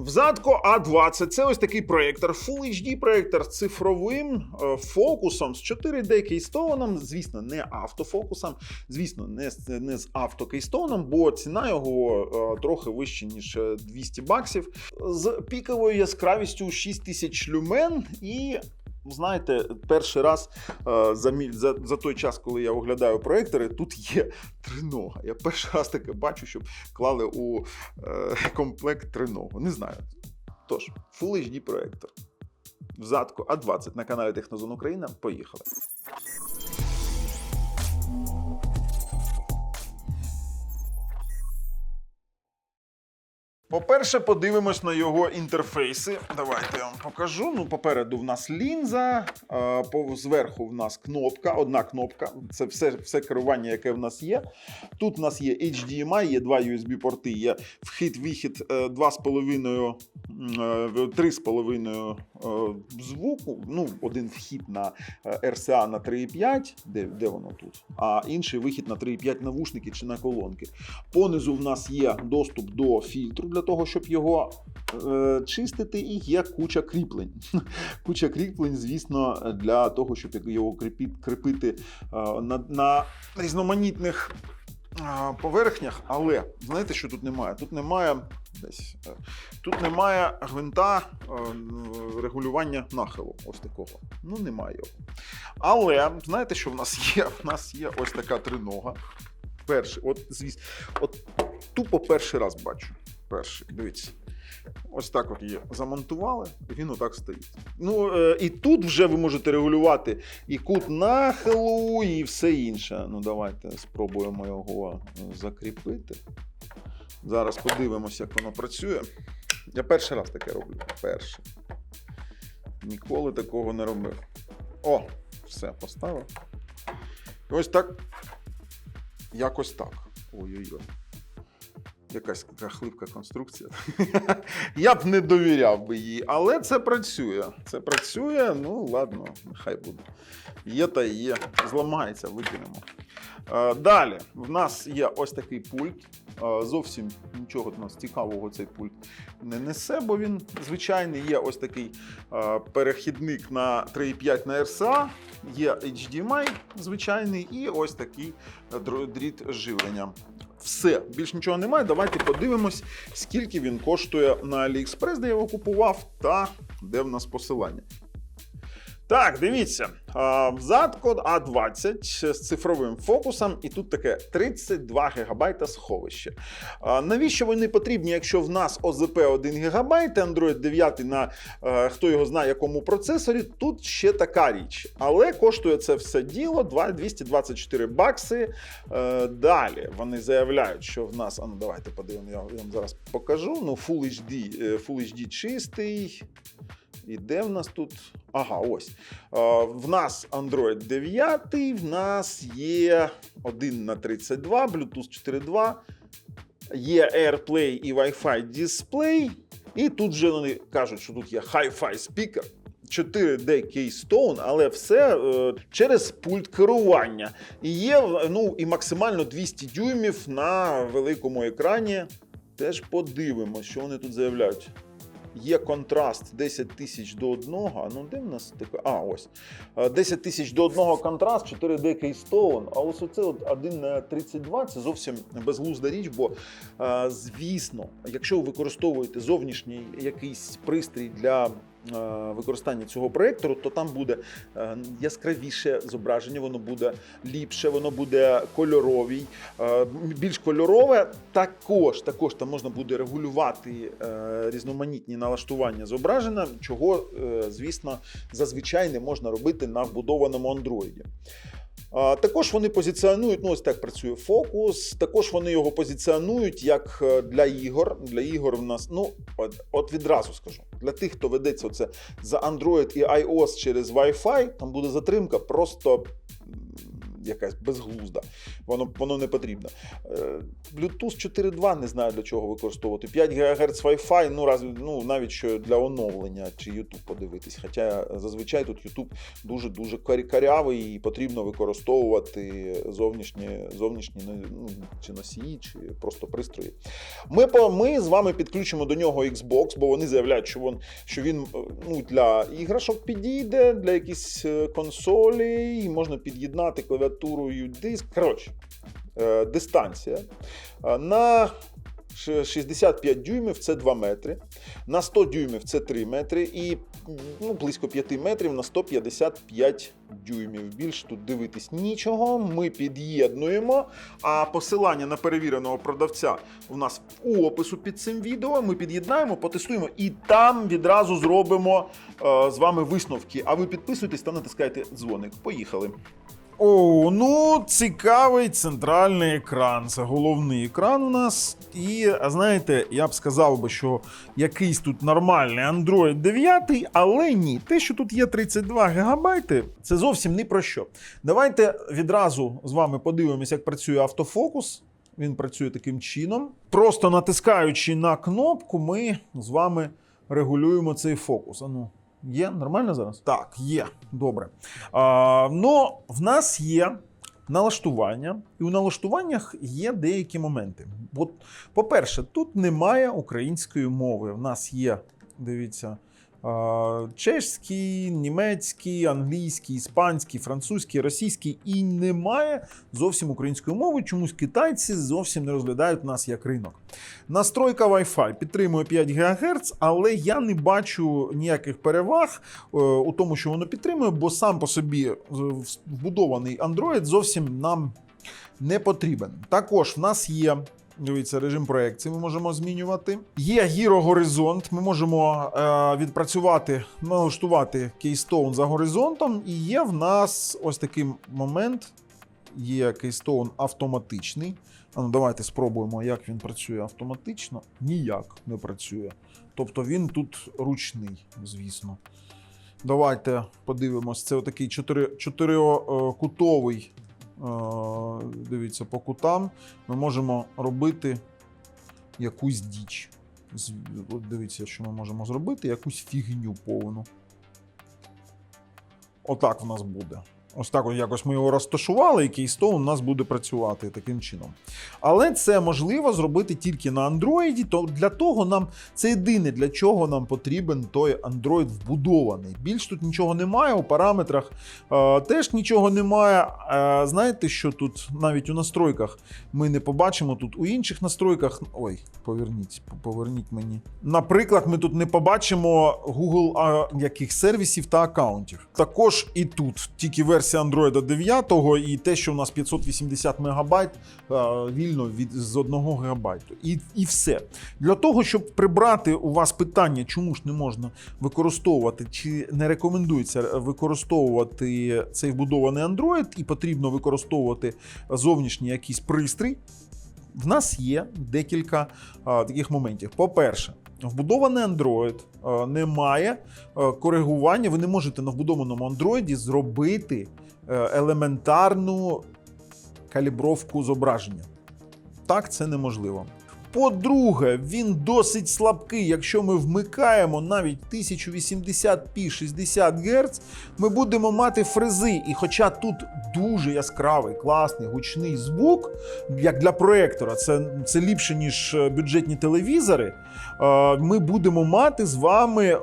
Взадко А20 це ось такий проєктор, Full HD проєктор з цифровим е, фокусом з 4D кейстоуном, звісно, не автофокусом, звісно, не, не з автокейстоуном, бо ціна його е, трохи вища, ніж е, 200 баксів, з піковою яскравістю 6000 люмен і. Знаєте, перший раз е, за, мі- за, за той час, коли я оглядаю проектори, тут є тринога. Я перший раз таке бачу, щоб клали у е, комплект триногу. Не знаю. Тож, Full HD проектор. Взадку А20 на каналі Технозон Україна. Поїхали. По-перше, подивимось на його інтерфейси. Давайте я вам покажу. Ну, попереду в нас лінза, е, зверху в нас кнопка, одна кнопка. Це все, все керування, яке в нас є. Тут в нас є HDMI, є два USB-порти, є вхід-вихід е, 2,5, м, е, 3,5 е, звуку. Ну, один вхід на е, RCA на 3,5, де, де воно тут, а інший вихід на 3,5 навушники чи на колонки. Понизу в нас є доступ до фільтру для того, щоб його е, чистити, і є куча кріплень. Куча кріплень, звісно, для того, щоб його кріпити е, на, на різноманітних е, поверхнях. Але знаєте, що тут немає? Тут немає десь. е, Тут немає гвинта регулювання нахилу. Ось такого. Ну, немає його. Але знаєте, що в нас є? В нас є ось така тринога. Перший, от звісно, от тупо перший раз бачу. Перший, дивіться. Ось так от її замонтували, він отак стоїть. Ну е, і тут вже ви можете регулювати і кут нахилу, і все інше. Ну, давайте спробуємо його е, закріпити. Зараз подивимося, як воно працює. Я перший раз таке роблю. Перший. Ніколи такого не робив. О, все, поставив. І ось так. Якось так. Ой-ой-ой. Якась така хлипка конструкція. Я б не довіряв би їй, але це працює. Це працює, ну ладно, нехай буде. Є та є. Зламається, викинемо. Е, Далі в нас є ось такий пульт. Е, Зовсім нічого нас цікавого цей пульт не несе, бо він звичайний. Є ось такий е, перехідник на 3,5 на RCA, є HDMI звичайний, і ось такий дріт живлення. Все, більш нічого немає. Давайте подивимось, скільки він коштує на AliExpress, де я його купував, та де в нас посилання. Так, дивіться. а, Взад код А20 з цифровим фокусом, і тут таке 32 ГБ сховище. Навіщо вони потрібні, якщо в нас ОЗП 1 ГБ, Android 9 на е, хто його знає якому процесорі, тут ще така річ. Але коштує це все діло 224 бакси. Е, Далі вони заявляють, що в нас. А ну давайте подивимо, я вам зараз покажу. Ну, Full HD, е, Full HD чистий. І де в нас тут? Ага, ось. Е, В нас Android 9, в нас є 1 на 32, Bluetooth 4.2, є AirPlay і Wi-Fi дисплей. І тут вже вони кажуть, що тут є Hi-Fi спікер. 4D Keystone, але все е, через пульт керування. І є ну, і максимально 200 дюймів на великому екрані. Теж подивимося, що вони тут заявляють. Є контраст 10 тисяч до одного. Ну де в нас таке? А, ось. Е, 10 тисяч до одного контраст, 4D Keystone. А ось оце от 1 на 32 це зовсім безглузда річ, бо е, звісно, якщо ви використовуєте зовнішній якийсь пристрій для е, використання цього проєктору, то там буде е, яскравіше зображення, воно буде ліпше, воно буде кольоровій, е, більш кольорове. Також, також там можна буде регулювати е, різноманітні налаштування зображення, чого, е, звісно, зазвичай не можна робити на вбудованому андроїді. Також вони позиціонують, ну ось так працює фокус. Також вони його позиціонують як е, для ігор. Для ігор в нас, ну от, відразу скажу, для тих, хто ведеться оце за Android і iOS через Wi-Fi, там буде затримка просто якась безглузда. Воно, воно не потрібно. Е, Bluetooth 4.2 не знаю для чого використовувати. 5 ГГц Wi-Fi, ну, раз, ну навіть що для оновлення чи YouTube подивитись. Хоча зазвичай тут YouTube дуже-дуже карявий і потрібно використовувати зовнішні, зовнішні ну, чи носії, чи просто пристрої. Ми, ми з вами підключимо до нього Xbox, бо вони заявляють, що він, що він е, ну, для іграшок підійде, для якихось е, консолей, і можна під'єднати клавіатурою диск. Коротше, е, дистанція. Е, На 65 дюймів це 2 метри, на 100 дюймів це 3 метри, і ну, близько 5 метрів на 155 дюймів. Більш тут дивитись нічого. Ми під'єднуємо. А посилання на перевіреного продавця у нас у опису під цим відео. Ми під'єднаємо, потестуємо і там відразу зробимо е, з вами висновки. А ви підписуйтесь та натискайте дзвоник. Поїхали. О, ну цікавий центральний екран. Це головний екран у нас. І знаєте, я б сказав би, що якийсь тут нормальний Android 9, але ні, те, що тут є 32 гігабайти, це зовсім не про що. Давайте відразу з вами подивимося, як працює автофокус. Він працює таким чином. Просто натискаючи на кнопку, ми з вами регулюємо цей фокус. Ану, є нормально зараз? Так, є. Добре. А, ну, в нас є налаштування, і у налаштуваннях є деякі моменти. От, по-перше, тут немає української мови. В нас є, дивіться, чешський, німецький, англійський, іспанський, французький, російський і немає зовсім української мови. Чомусь китайці зовсім не розглядають нас як ринок. Настройка Wi-Fi підтримує 5 ГГц, але я не бачу ніяких переваг е, у тому, що воно підтримує, бо сам по собі е, вбудований Android зовсім нам не потрібен. Також в нас є. Дивіться, режим проекції ми можемо змінювати. Є гірогоризонт. Ми можемо е, відпрацювати, налаштувати Keystone за горизонтом. І є в нас ось такий момент. Є Keystone автоматичний. А ну давайте спробуємо, як він працює автоматично. Ніяк не працює. Тобто він тут ручний, звісно. Давайте подивимось. Це отакий чотири, чотирикутовий. Е, Дивіться, по кутам ми можемо робити якусь діч. Дивіться, що ми можемо зробити, якусь фігню повну. Отак в нас буде. Ось так якось ми його розташували, і Keystone у нас буде працювати таким чином. Але це можливо зробити тільки на Android, то для того нам це єдине, для чого нам потрібен той Android вбудований. Більш тут нічого немає, у параметрах е, теж нічого немає. Е, знаєте, що тут навіть у настройках ми не побачимо тут у інших настройках. Ой, поверніть, поверніть мені. Наприклад, ми тут не побачимо Google а, яких сервісів та аккаунтів. Також і тут тільки версія Android 9 і те, що у нас 580 мегабайт е, вільно від з 1 гігабайту. І, і все. Для того, щоб прибрати у вас питання, чому ж не можна використовувати, чи не рекомендується використовувати цей вбудований Android, і потрібно використовувати зовнішній якийсь пристрій. В нас є декілька а, таких моментів. По-перше, вбудований Android не має коригування. Ви не можете на вбудованому Android зробити е, елементарну калібровку зображення. Так, це неможливо. По-друге, він досить слабкий. Якщо ми вмикаємо навіть 1080p 60 Гц, ми будемо мати фрези. І хоча тут дуже яскравий, класний, гучний звук, як для проектора, це, це ліпше, ніж е, бюджетні телевізори. е, Ми будемо мати з вами. е,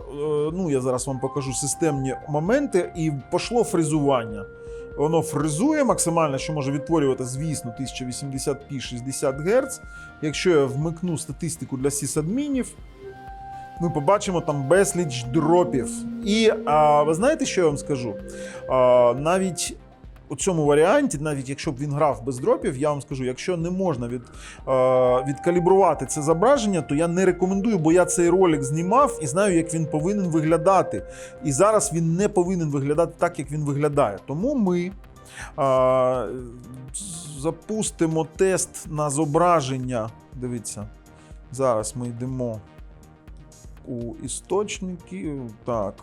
Ну, я зараз вам покажу системні моменти, і пошло фрезування. Воно фризує максимально, що може відтворювати, звісно, 1080p 60 Гц. Якщо я вмикну статистику для сисадмінів, ми побачимо там безліч дропів. І а, ви знаєте, що я вам скажу? А, навіть у цьому варіанті, навіть якщо б він грав без дропів, я вам скажу, якщо не можна від, е, відкалібрувати це зображення, то я не рекомендую, бо я цей ролик знімав і знаю, як він повинен виглядати. І зараз він не повинен виглядати так, як він виглядає. Тому ми е, запустимо тест на зображення. Дивіться, зараз ми йдемо у істочники. Так.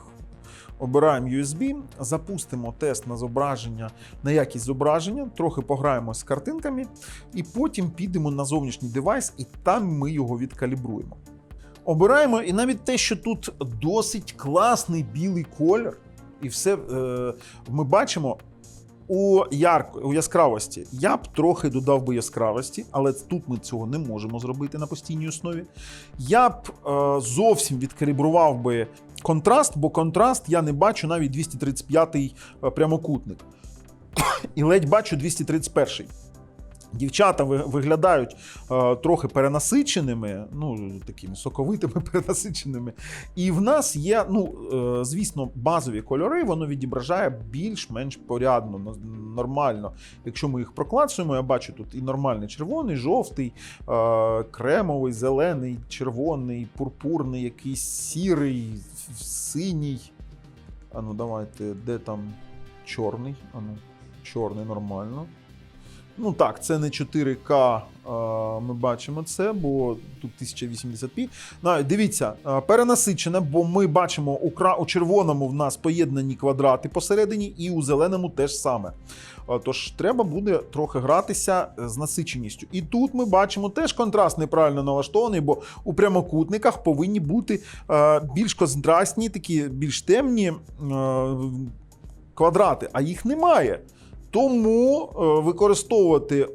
Обираємо USB, запустимо тест на зображення, на якість зображення, трохи пограємо з картинками, і потім підемо на зовнішній девайс, і там ми його відкалібруємо. Обираємо, і навіть те, що тут досить класний білий колір, і все е, ми бачимо. У яр... у яскравості я б трохи додав би яскравості, але тут ми цього не можемо зробити на постійній основі. Я б е, зовсім відкалібрував би контраст, бо контраст я не бачу навіть 235-й е, прямокутник. І ледь бачу 231-й. Дівчата виглядають е, трохи перенасиченими, ну такими соковитими перенасиченими. І в нас є, ну е, звісно, базові кольори, воно відображає більш-менш порядно, нормально. Якщо ми їх проклацуємо, я бачу тут і нормальний червоний, жовтий, е, кремовий, зелений, червоний, пурпурний, якийсь сірий, синій. А ну давайте, де там чорний? А ну, чорний нормально. Ну так, це не 4К. е, Ми бачимо це, бо тут 1080p. На, дивіться, е, перенасичене, бо ми бачимо у, червоному в нас поєднані квадрати посередині, і у зеленому теж саме. Е, Тож треба буде трохи гратися з насиченістю. І тут ми бачимо теж контраст неправильно налаштований, бо у прямокутниках повинні бути більш контрастні, такі більш темні квадрати, а їх немає. Тому е, використовувати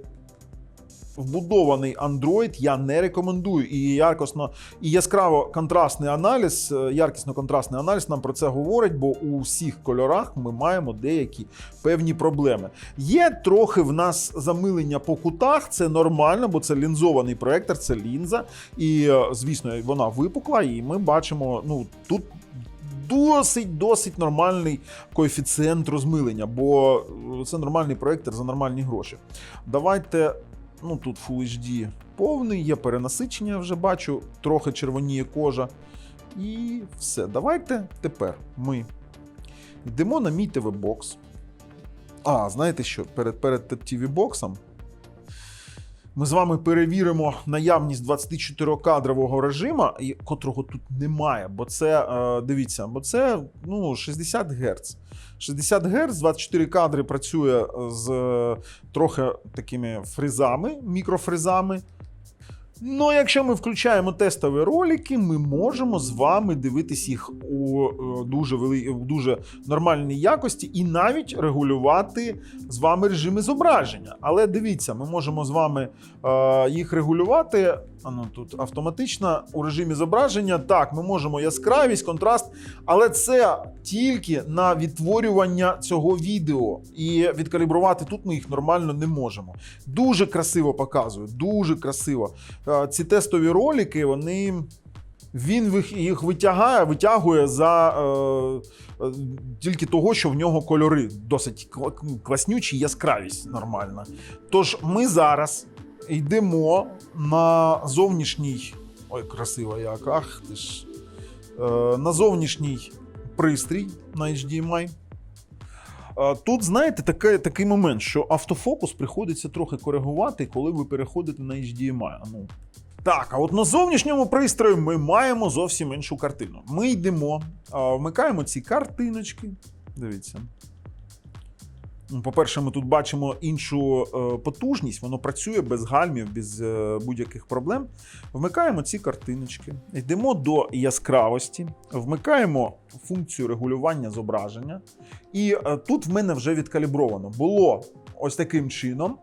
вбудований Android я не рекомендую. І яркосно і яскраво контрастний аналіз, е, яркісно-контрастний аналіз нам про це говорить, бо у всіх кольорах ми маємо деякі певні проблеми. Є трохи в нас замилення по кутах, це нормально, бо це лінзований проектор, це лінза. І, е, звісно, вона випукла, і ми бачимо, ну тут. Досить досить нормальний коефіцієнт розмилення, бо е, це нормальний проектор за нормальні гроші. Давайте, ну тут Full HD повний, є перенасичення, вже бачу, трохи червоніє кожа. І все. Давайте тепер ми йдемо на мій TV-бокс. А, знаєте що? Перед перед TV-боксом ми з вами перевіримо наявність 24-кадрового режиму, котрого тут немає, бо це е, дивіться, бо це ну, 60 Гц. 60 Гц, 24 кадри працює з е, трохи такими фризами, мікрофризами. Ну, якщо ми включаємо тестові ролики, ми можемо з вами дивитись їх у е, дуже вели... в дуже нормальній якості і навіть регулювати з вами режими зображення. Але дивіться, ми можемо з вами е, їх регулювати. А ну тут автоматично у режимі зображення. Так, ми можемо яскравість, контраст, але це тільки на відтворювання цього відео. І відкалібрувати тут ми їх нормально не можемо. Дуже красиво показує, дуже красиво. Е, Ці тестові ролики, вони. Він їх витягає, витягує за е, е, тільки того, що в нього кольори досить класнючі, яскравість нормальна. Тож ми зараз йдемо на зовнішній. Ой, красиво як. Ах ти ж. Е, на зовнішній пристрій на HDMI. Е, Тут, знаєте, такий, такий момент, що автофокус приходиться трохи коригувати, коли ви переходите на HDMI. Ну, так, а от на зовнішньому пристрої ми маємо зовсім іншу картину. Ми йдемо, вмикаємо ці картиночки. Дивіться. По-перше, ми тут бачимо іншу е, потужність, воно працює без гальмів, без е, будь-яких проблем. Вмикаємо ці картиночки, йдемо до яскравості, вмикаємо функцію регулювання зображення. І е, тут в мене вже відкалібровано. Було ось таким чином.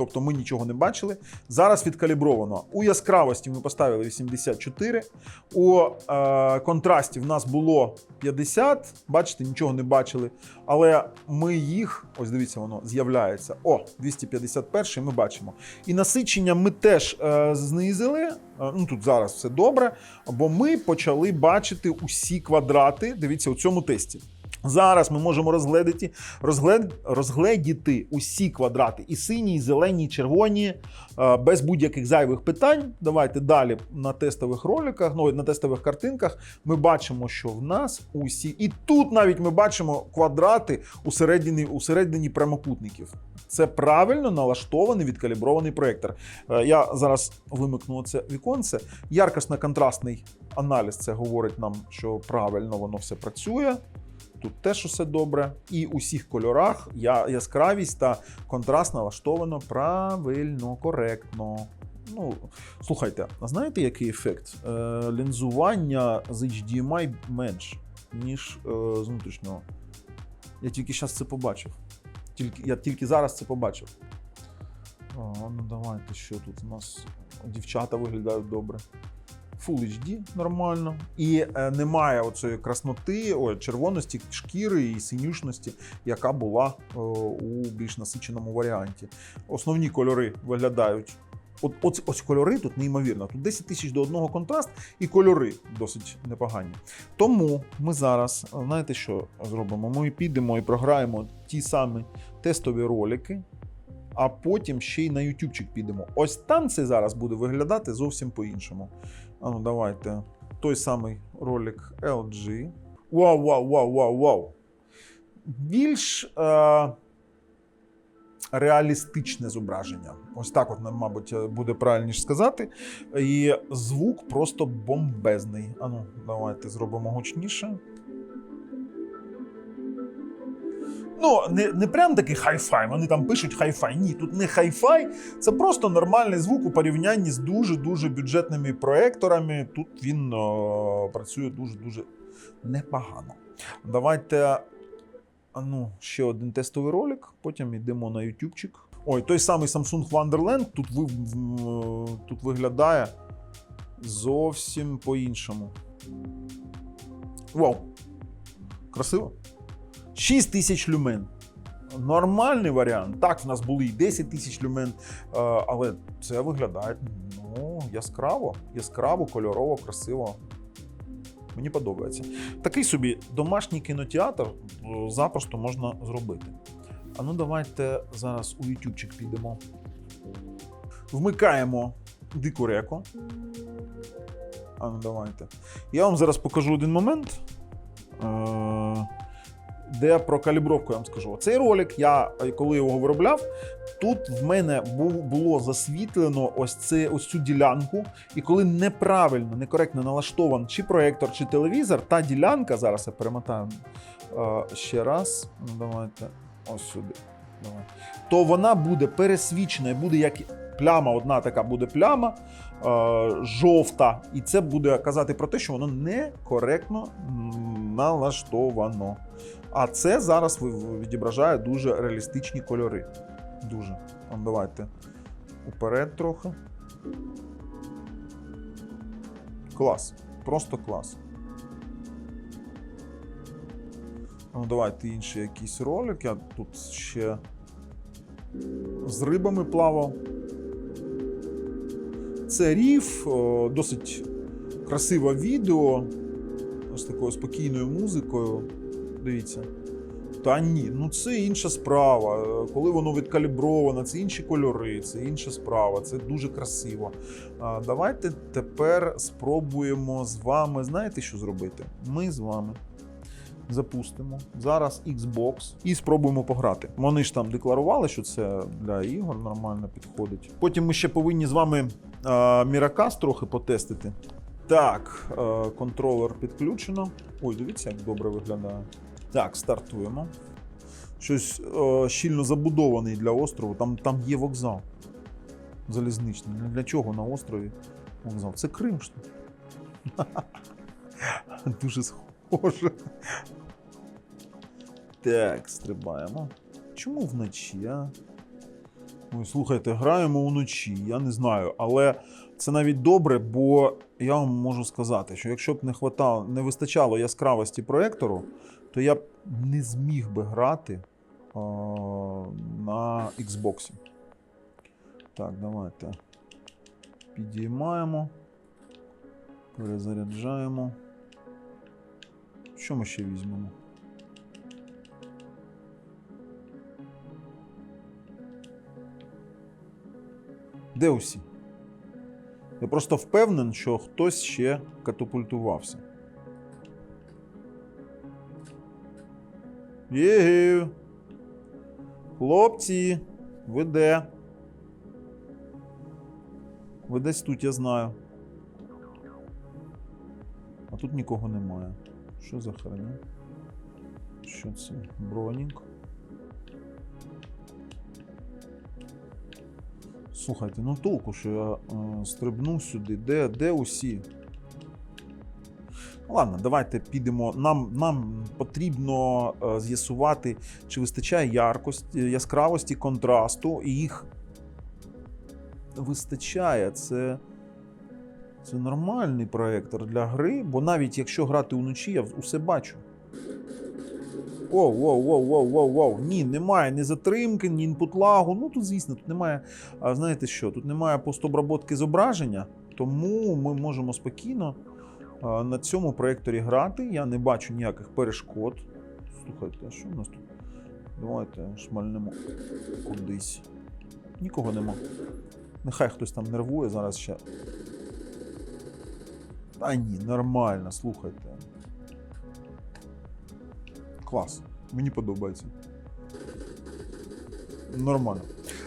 Тобто ми нічого не бачили. Зараз відкалібровано. У яскравості ми поставили 84. У е, контрасті в нас було 50. Бачите, нічого не бачили. Але ми їх, ось дивіться, воно з'являється. О, 251 ми бачимо. І насичення ми теж е, знизили. Е, ну тут зараз все добре, бо ми почали бачити усі квадрати. Дивіться, у цьому тесті. Зараз ми можемо розгледіти, розглед, розгледіти усі квадрати, і сині, і зелені, і червоні, е, без будь-яких зайвих питань. Давайте далі на тестових роликах, ну на тестових картинках. Ми бачимо, що в нас усі, і тут навіть ми бачимо квадрати усередині, усередині прямокутників. Це правильно налаштований відкалібрований проєктор. Е, Я зараз вимикну це віконце. Яркосно-контрастний аналіз це говорить нам, що правильно воно все працює. Тут теж усе добре. І у всіх кольорах я, яскравість та контраст налаштовано правильно, коректно. Ну, слухайте, а знаєте, який ефект? Е, лінзування з HDMI менш, ніж е, з внутрішнього. Я тільки зараз це побачив. Тільки, я тільки зараз це побачив. О, ну давайте, що тут у нас? Дівчата виглядають добре. Full HD нормально. І е, немає оцієї красноти, ой, червоності шкіри і синюшності, яка була е, у більш насиченому варіанті. Основні кольори виглядають. От, ось, ось кольори тут неймовірно. Тут 10 тисяч до одного контраст, і кольори досить непогані. Тому ми зараз, знаєте, що зробимо? Ми підемо і програємо ті самі тестові ролики, а потім ще й на ютубчик підемо. Ось там це зараз буде виглядати зовсім по-іншому. А ну давайте. Той самий ролик LG. Вау, вау, вау, вау, вау. Більш е- реалістичне зображення. Ось так, от, мабуть, буде правильніше сказати. І звук просто бомбезний. А ну, давайте зробимо гучніше. Ну, не, не прям такий хай-фай, вони там пишуть хай-фай. Ні, тут не хай-фай, це просто нормальний звук у порівнянні з дуже-дуже бюджетними проекторами. Тут він о, працює дуже-дуже непогано. Давайте ну, ще один тестовий ролик, потім йдемо на ютубчик. Ой, той самий Samsung Wonderland тут, ви, тут виглядає зовсім по-іншому. Вау! Красиво. 6 тисяч люмен. Нормальний варіант. Так, в нас були і 10 тисяч люмен, е, але це виглядає ну, яскраво, яскраво, кольорово, красиво. Мені подобається. Такий собі домашній кінотеатр е, запросто можна зробити. А ну давайте зараз у ютубчик підемо. Вмикаємо дику реку. А ну давайте. Я вам зараз покажу один момент. Де про калібровку я вам скажу. Цей ролик, я коли його виробляв, тут в мене було засвітлено ось, це, ось цю ділянку. І коли неправильно, некоректно налаштований чи проєктор, чи телевізор, та ділянка, зараз я перемотаю е, ще раз. Ну, давайте ось сюди. Давай. То вона буде пересвічена і буде як пляма, одна така буде пляма е, жовта. І це буде казати про те, що воно некоректно налаштовано. А це зараз відображає дуже реалістичні кольори. Дуже. Ну, давайте уперед трохи. Клас. Просто клас. Ну, давайте інший якийсь ролик. Я тут ще з рибами плавав. Це ріф, досить красиве відео з такою спокійною музикою. Дивіться. Та ні, ну це інша справа. Е, Коли воно відкалібровано, це інші кольори, це інша справа, це дуже красиво. Давайте тепер спробуємо з вами. Знаєте, що зробити? Ми з вами запустимо зараз Xbox і спробуємо пограти. Вони ж там декларували, що це для ігор нормально підходить. Потім ми ще повинні з вами Miracast трохи потестити. Так, е, контролер підключено. Ой, дивіться, як добре виглядає. Так, стартуємо. Щось е, щільно забудований для острову. Там, там є вокзал залізничний. Ну, Для чого на острові вокзал? Це Крим що? Дуже схоже. Так, стрибаємо. Чому вночі, а? Ой, слухайте, граємо вночі, я не знаю, але це навіть добре, бо я вам можу сказати, що якщо б не хватало, не вистачало яскравості проектору, то я б не зміг би грати е, на Xbox. Так, давайте. Підіймаємо. Перезаряджаємо. Що ми ще візьмемо? Де усі? Я просто впевнений, що хтось ще катапультувався. Єгів. Хлопці, ви де? Ви десь тут, я знаю. А тут нікого немає. Що за херня? Що це? Бронінг. Слухайте, ну толку, що я е, стрибнув сюди. Де, де усі? Ладно, давайте підемо. Нам, нам потрібно е, з'ясувати, чи вистачає яркості, яскравості, контрасту, і їх вистачає. Це, це нормальний проектор для гри, бо навіть якщо грати уночі, я усе бачу. Воу, воу, воу, воу, воу, воу. Ні, немає ні затримки, ні інпут-лагу. Ну тут, звісно, тут немає. Знаєте що? Тут немає постобработки зображення, тому ми можемо спокійно на цьому проєкторі грати. Я не бачу ніяких перешкод. Слухайте, а що в нас тут? Давайте шмальнемо кудись. Нікого нема. Нехай хтось там нервує зараз ще. Та ні, нормально, слухайте. Клас. Мені подобається. Нормально.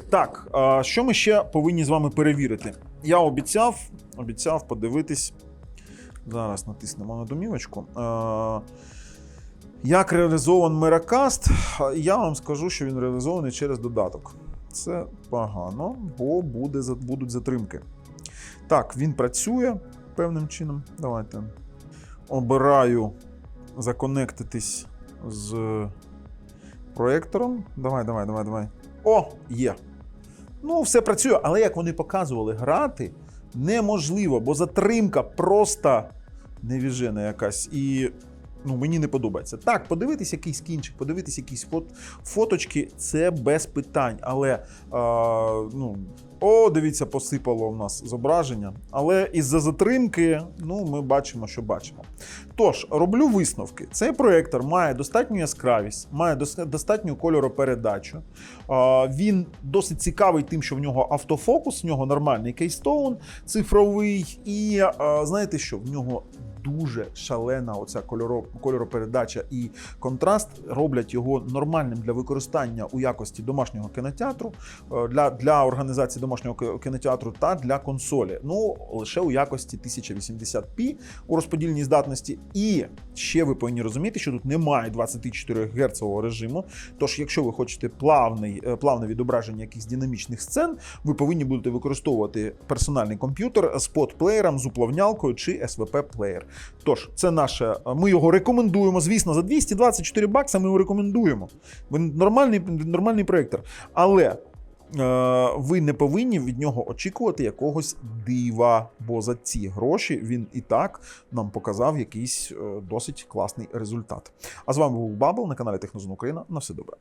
Так, що ми ще повинні з вами перевірити? Я обіцяв, обіцяв подивитись. Зараз натиснемо на домівочку. Як реалізований Меракаст, я вам скажу, що він реалізований через додаток. Це погано, бо буде, будуть затримки. Так, він працює певним чином. Давайте. Обираю законектитись з проектором. Давай, давай, давай, давай. О, є. Ну, все працює, але як вони показували, грати неможливо, бо затримка просто невіжена якась. І ну, мені не подобається. Так, подивитись якийсь кінчик, подивитись якісь фот, фоточки це без питань. Але а, ну, о, дивіться, посипало в нас зображення. Але із-за затримки, ну, ми бачимо, що бачимо. Тож, роблю висновки. Цей проєктор має достатню яскравість, має дос- достатню кольоропередачу. Він досить цікавий тим, що в нього автофокус, в нього нормальний кейстоун цифровий, і знаєте що, в нього дуже шалена оця кольоро, кольоропередача і контраст роблять його нормальним для використання у якості домашнього кінотеатру, е, для, для організації домашнього кінотеатру та для консолі. Ну лише у якості 1080p у розподільній здатності. І ще ви повинні розуміти, що тут немає 24 Гц режиму. Тож, якщо ви хочете плавний, е, плавне відображення якихось динамічних сцен, ви повинні будете використовувати персональний комп'ютер з подплеєром, з уплавнялкою чи SVP-плеєр. Тож, це наше. Ми його рекомендуємо. Звісно, за 224 бакса ми його рекомендуємо. Він нормальний, нормальний проєктор. Але е, ви не повинні від нього очікувати якогось дива, бо за ці гроші він і так нам показав якийсь е, досить класний результат. А з вами був Бабл на каналі Технозон Україна. На все добре.